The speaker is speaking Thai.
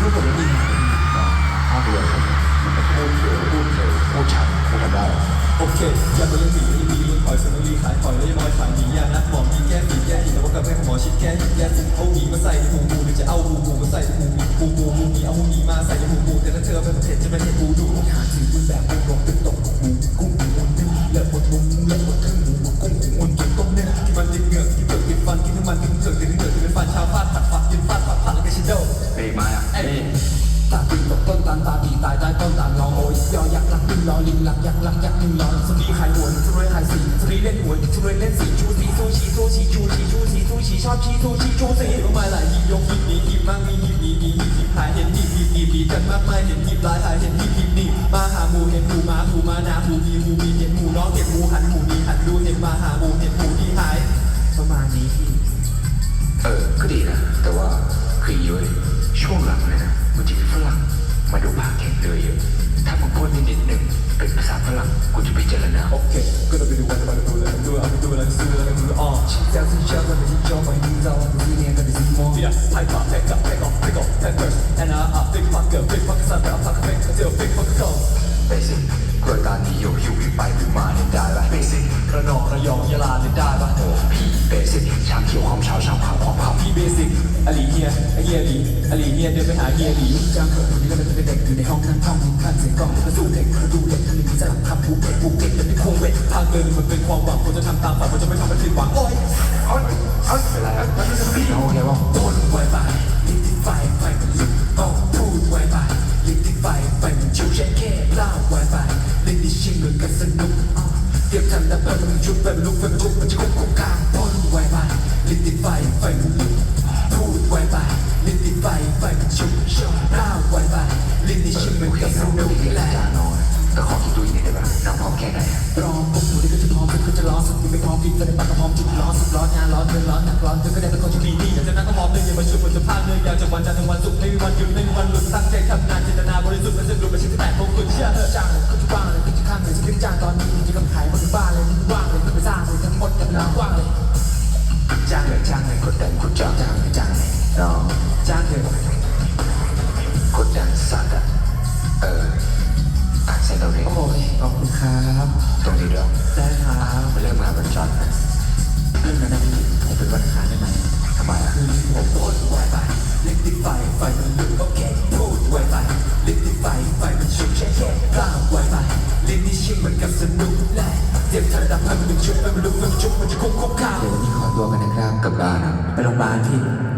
คือทุกคนไม่มีงานภาพรวมมันก็พูดเร็วพูดเร็วพูดชัดพูดกันได้ โอเคอย่าไปยังหนียังหนียังคอยสนุรีขายคอยเล้วยังมอยขายหนียานักหมอมีแก้มีแก้หินแต่ว่ากับแม่หมอชิดแก้หินแก้สิเอาหมีมาใส่ในหูหูหรือจะเอาหูหูมาใส่ในหูหมีหูหูหูหมีเอาหูหมีมาใส่ในหูหู ลิงรอลิงหลักยักษ์รักยักษ์ลิงรอสตรีขายหวยสตรีขายสีสตรีเล่นหวยสตรีเล่นสีชูสีสู้ชีสู้ชีชูชีชูสีสู้ชีชอบชีสู้ชีชูสีลงมาหลายหีบยกหีบหนีหีบมั่งมีหีบหนีหนีหีบหีบหายเห็นหีบหีบหนีหีบกันมากมายเห็นหีบลายหายเห็นหีบหีบหนีมาหาหมูเห็นหมูมาหมูมานาหมูมีหมูมีเห็นหมูน้องเห็นหมูหันหมูมีหันดูเห็นมาหาหมูเห็นหมูที่หายประมาณนี้พี่เออก็ดีนะแต่ว่าคืออย่างนี้เว้ยช่วงหลังเนี่ยนะมันจะมีฝรั่งมาดูภาคแข่งเรือเยอะ ฝรั่งกูจะไปเจรณาโอเคก็จะไปดูกันไปดูเลยดูอันดูอะไรซื้ออะไรดูอ๋อชิจากที่ชอบแล้วไปที่ชอบไปที่เราที่เนี่ยกันที่ซีมที่ไทยป่าแตกกับแตกออกแตกออกแตกเปิดแอนนาอะบิ๊กฟักกอร์บิ๊กฟักซันแบบฟักเบกเจอบิ๊กฟักเกร์เบสิกกระดานที่อยู่อยู่ไปดูมาเนี่ยได้ปะเบสิกระนองระยองยะลาเนี่ยได้ปะโอ้พี่เบสิกชามเขียวความเช้าชามขาวมขาวพี่เบสิกอลีเฮียอเฮียลีอีเฮียเดินไปหาเฮียลีจ้งคนนี้ก็เลยไปเด็กอยู่ในห้องนั่งท่องท่านสีง ดินมันเป็นความหวังคนจะทำตามฝันมันจะไม่ทำให้ผิดหวังโอ้ยเอ้ยเอ้ยเป็นไรอะพี่น้องโอเคป่ะโดนไวไปลิติไฟไฟมันลุกต้องพูดไวไปลิติไฟไฟมันชิวแค่แค่เล่าไวไปเล่นดิชิงเหมือนกันสนุกอะเรียกทันแล้วเปิดมันชุดไฟมันลุกไฟมันชุกมันจะคุกคุกคางพ่นไวไปลิติไฟไฟมันลุกพูดไวไปลิติไฟไฟมันชุกเล่าไวไปเล่นดิชิงเหมือนโอเคกันสน้องนุไม่กได้เรียนแหละจานอนแต่ขอคิดดูอีกนิดได้ปะน้องพร้อมแค่ไหน จะพร้อสุดที่ไม่พร้อมพี่ก็ได้ปากก็พร้อมจุดร้อสุดร้อนงานร้อนเดินร้อนหนักร้อนเธอก็ได้เป็นคนที่ดีดีอยากจะนั่งก็มองเลยอย่ามาชวนบนสะพานเลยอยากจะวันจันทร์ถึงวันศุกร์ไม่มีวันหยุดไม่มีวันหลุดตั้งใจทำงานเจตนาบริสุทธิ์ไม่สะดุดไม่ใช่ที่แตกโมกุฎเชื่อเธอจ้างเลยก็จะว่างเลยก็จะข้างเลยจะขึ้นจ้างตอนนี้จะกำขายมันบ้าเลยว่างเลยก็ไปสร้างเลยทั้งหมดกันน้ำว่างเลยจ้างเลยจ้างเลยกดดันกดจ้างจ้างเลยจ้างเลยน้อง คุณครับตรงนี้เดี๋ยวได้ครับมันเริ่มมาเป็นจอนนะเรื่องนั้นนะพี่ผมเป็นวันอังคารได้ไหมทำไมอะคือผมพูดไวไปลิติไฟไฟมันลุกโอเคพูดไวไปลิติไฟไฟมันชุบแช่แค่กล้าไวไปลิติชิงเหมือนกับสนุกแหละเตรียมทันดับให้มันชุบให้มันลุกให้มันชุบมันจะคุ้มคุ้มค่าเดี๋ยววันนี้ขอตัวกันนะครับกลับบ้านอะไปโรงพยาบาลพี่ไ